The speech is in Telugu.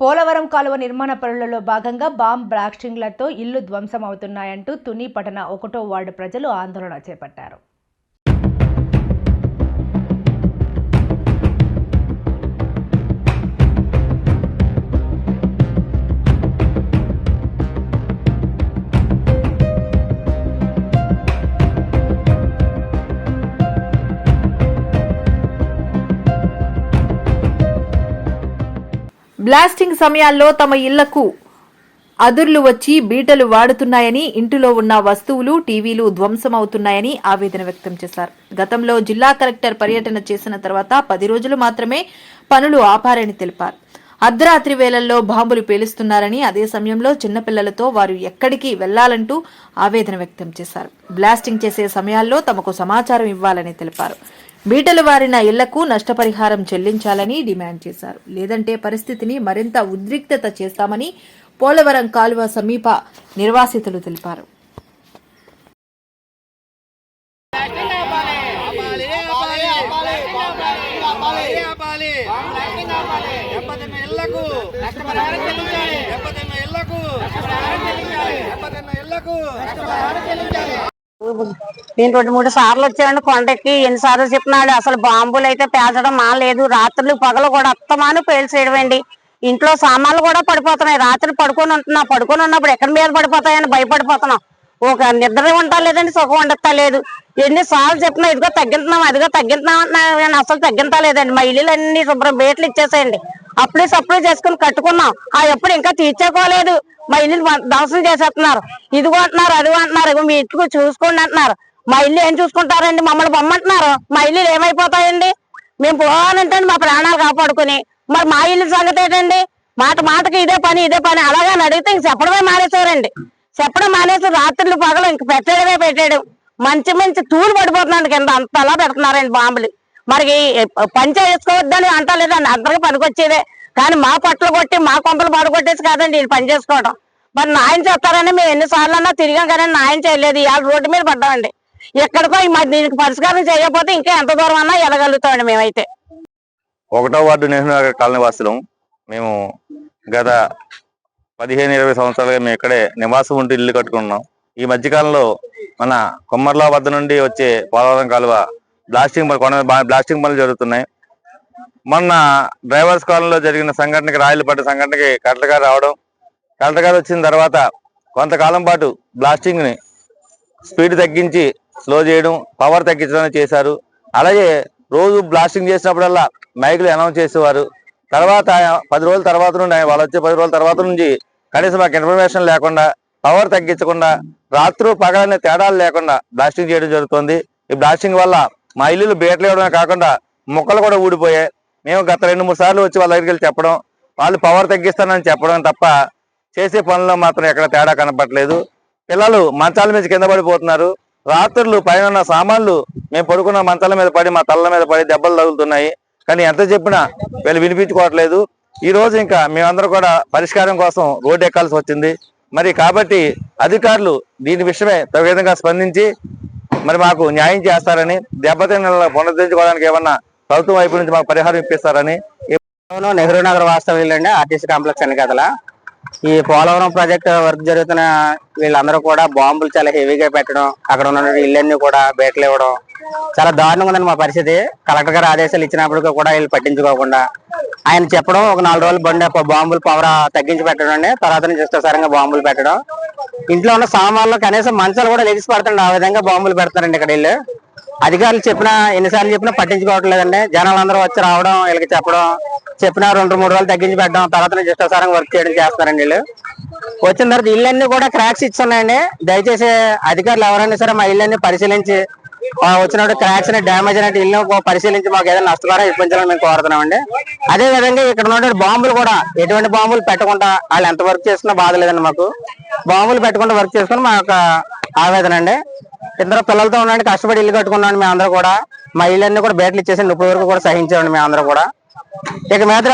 పోలవరం కాలువ నిర్మాణ పనులలో భాగంగా బాంబ్ బ్లాస్టింగ్లతో ఇల్లు ధ్వంసం అవుతున్నాయంటూ తుని పట్టణ ఒకటో వార్డు ప్రజలు ఆందోళన చేపట్టారు. బ్లాస్టింగ్ సమయాల్లో తమ ఇళ్ళకు అదుర్లు వచ్చి బీటలు వాడుతున్నాయని ఇంటిలో ఉన్న వస్తువులు టీవీలు ధ్వంసమవుతున్నాయని ఆవేదన వ్యక్తం చేశారు. గతంలో జిల్లా కలెక్టర్ పర్యటన చేసిన తర్వాత పది రోజులు మాత్రమే పనులు ఆపారని తెలిపారు. అర్ధరాత్రి వేళల్లో బాంబులు పేలుస్తున్నారని అదే సమయంలో చిన్నపిల్లలతో వారు ఎక్కడికి వెళ్ళాలంటూ ఆవేదన వ్యక్తం చేశారు. బ్లాస్టింగ్ చేసే సమయాల్లో తమకు సమాచారం ఇవ్వాలని తెలిపారు. బీటలు వారిన ఇళ్ళకు నష్టపరిహారం చెల్లించాలని డిమాండ్ చేశారు. లేదంటే పరిస్థితిని మరింత ఉద్రిక్తత చేస్తామని పోలవరం కాలువ సమీప నిర్వాసితులు తెలిపారు. ఇళ్ళకు నేను రెండు మూడు సార్లు వచ్చానండి కొండకి. ఎన్నిసార్లు చెప్పినాడు అసలు బాంబులు అయితే పేల్చడం మానలేదు. రాత్రులు పగలు కూడా అత్తమాను పేల్చేయడమండి. ఇంట్లో సామాన్లు కూడా పడిపోతున్నాయి. రాత్రి పడుకొని ఉంటున్నా పడుకొని ఉన్నప్పుడు ఎక్కడి మీద పడిపోతాయని భయపడిపోతున్నాం. ఒక నిద్ర ఉంటా లేదండి సుఖం ఉండటం లేదు ఎన్నిసార్లు చెప్పినా ఇదిగో తగ్గిస్తున్నాం అదిగో తగ్గింటున్నాం అంటున్నారు అసలు తగ్గించలేదండి. మా ఇల్లు అన్ని శుభ్రం బేట్లు ఇచ్చేసేయండి. అప్పుడే సప్లై చేసుకుని కట్టుకున్నాం. ఆ ఎప్పుడు ఇంకా తీర్చేకోలేదు. మా ఇల్లు ధ్వంసం చేసేస్తున్నారు. ఇదిగో అంటున్నారు అదిగో అంటున్నారు ఇగో మీ ఇంటికి చూసుకోండి అంటున్నారు. మా ఇల్లు ఏం చూసుకుంటారండి? మమ్మల్ని బొమ్మంటున్నారు. మా ఇల్లు ఏమైపోతాయండి? మేము పోవాలంటే మా ప్రాణాలు కాపాడుకుని. మరి మా ఇల్లు సంగతి ఏంటండి? మాట మాటకి ఇదే పని ఇదే పని. అలాగే అని అడిగితే ఇంక చెప్పడమే మానేశారండి. చెప్పడం మానేసి రాత్రులు పగలు ఇంక పెట్టడమే పెట్టాడు మంచి మంచి తూలు పడిపోతున్నాడు కింద. అంతలా పెడుతున్నారండి బాంబులు. మరి పని చేసుకోవద్దని అంటలేదండి. అందరికి పనికొచ్చేదే. కానీ మా పట్లు కొట్టి మా కొంపలు పడగొట్టేసి కాదండి వీళ్ళు పని చేసుకోవడం మరి నాయన చేస్తారని మేము ఎన్నిసార్లు అన్నా తిరిగాం కానీ నాయన చేయలేదు. ఇవాళ రోడ్డు మీద పడ్డామండి. ఎక్కడికో మరి దీనికి పరిష్కారం చేయకపోతే ఇంకా ఎంత దూరం అన్నా వెళ్ళగలుగుతామండి మేమైతే. ఒకటో వార్డు నెహ్రూ నగర్ కాలనీ వాసులం మేము గత పదిహేను ఇరవై సంవత్సరాలుగా మేము ఇక్కడే నివాసం ఉంటూ ఇల్లు కట్టుకున్నాం. ఈ మధ్యకాలంలో మన కొమ్మర్లా వద్ద నుండి వచ్చే పోలవరం కాలువ బ్లాస్టింగ్ పనులు కొన బా- బ్లాస్టింగ్ పనులు జరుగుతున్నాయి. మొన్న డ్రైవర్స్ కాలనీలో జరిగిన సంఘటనకి రాయలు పడ్డ సంఘటనకి కలెక్టర్ గారు రావడం కలెక్టర్ గారు వచ్చిన తర్వాత కొంతకాలం పాటు బ్లాస్టింగ్ని స్పీడ్ తగ్గించి స్లో చేయడం పవర్ తగ్గించడం చేశారు. అలాగే రోజు బ్లాస్టింగ్ చేసినప్పుడల్లా మైకులు అనౌన్స్ చేసేవారు. తర్వాత పది రోజుల తర్వాత నుండి ఆయన వాళ్ళు వచ్చే పది రోజుల తర్వాత నుంచి కనీసం మాకు ఇన్ఫర్మేషన్ లేకుండా పవర్ తగ్గించకుండా రాత్రు పగలనే తేడాలు లేకుండా బ్లాస్టింగ్ చేయడం జరుగుతుంది. ఈ బ్లాస్టింగ్ వల్ల మా ఇల్లులు బీటలు వేయడమే కాకుండా మొక్కలు కూడా ఊడిపోయాయి. మేము గత రెండు మూడు సార్లు వచ్చి వాళ్ళ దగ్గరికి వెళ్ళి చెప్పడం వాళ్ళు పవర్ తగ్గిస్తానని చెప్పడం తప్ప చేసే పనుల్లో మాత్రం ఎక్కడ తేడా కనపట్లేదు పిల్లలు మంచాల మీద కింద పడిపోతున్నారు. రాత్రులు పైన ఉన్న సామాన్లు మేము పడుకున్న మంచాల మీద పడి మా తల్ల మీద పడి దెబ్బలు తగులుతున్నాయి. కానీ ఎంత చెప్పినా వీళ్ళు వినిపించుకోవట్లేదు. ఈ రోజు ఇంకా మేమందరం కూడా పరిష్కారం కోసం రోడ్డు ఎక్కాల్సి వచ్చింది. మరి కాబట్టి అధికారులు దీని విషయమే తగు విధంగా స్పందించి మరి మాకు న్యాయం చేస్తారని దెబ్బతిని పునరుద్ధరించుకోవడానికి ఏమన్నా ప్రభుత్వం వైపు నుంచి మాకు పరిహారం ఇప్పిస్తారని నెహ్రూ నగర్ వాస్తవ్యులండి ఆర్టీసీ కాంప్లెక్స్ అని ఈ పోలవరం ప్రాజెక్ట్ వర్క్ జరుగుతున్న వీళ్ళందరూ కూడా బాంబులు చాలా హెవీగా పెట్టడం అక్కడ ఉన్న ఇళ్ళన్నీ కూడా బేటలు ఇవ్వడం చాలా దారుణంగా ఉందండి మా పరిస్థితి. కలెక్టర్ గారు ఆదేశాలు ఇచ్చినప్పటికీ కూడా వీళ్ళు పట్టించుకోకుండా. ఆయన చెప్పడం ఒక నాలుగు రోజులు బండి బాంబులు పవర్ తగ్గించి పెట్టడం అండి తర్వాత నుంచి ఇష్టసారంగా బాంబులు పెట్టడం. ఇంట్లో ఉన్న సామాన్లు కనీసం మంచాలు కూడా లెగిసి పడుతుంది ఆ విధంగా బాంబులు పెడతారండి ఇక్కడ వీళ్ళు. అధికారులు చెప్పినా ఎన్నిసార్లు చెప్పినా పట్టించుకోవట్లేదండి. జనాలందరూ వచ్చి రావడం వీళ్ళకి చెప్పడం చెప్పినా రెండు మూడు రోజులు తగ్గించి పెట్టడం తర్వాత నుంచి ఇష్టసారంగా వర్క్ చేయడం చేస్తారండి వీళ్ళు. వచ్చిన తర్వాత ఇళ్ళన్నీ కూడా క్రాక్స్ ఇచ్చున్నాయండి దయచేసి అధికారులు ఎవరైనా సరే మా ఇళ్ళన్ని పరిశీలించి వచ్చినట్టు వచ్చినప్పుడు క్రాక్స్ డ్యామేజ్ అనేది ఇల్లు పరిశీలించి మాకు ఏదైనా నష్టపరం ఇప్పించాలని మేము కోరుతున్నామండి. అదే విధంగా ఇక్కడ ఉన్నటువంటి బాంబులు కూడా ఎటువంటి బాంబులు పెట్టకుండా వాళ్ళు ఎంత వర్క్ చేసినా బాధ లేదండి మాకు. బాంబులు పెట్టకుండా వర్క్ చేసుకుని మా యొక్క ఆవేదన అండి. ఇద్దరు పిల్లలతో ఉండండి కష్టపడి ఇల్లు కట్టుకున్నాను మేము అందరూ కూడా. మా ఇళ్ళన్నీ కూడా బయటలు ఇచ్చేసి ఇప్పుడు వరకు కూడా సహించామండి మేము అందరూ కూడా. ఇక మీద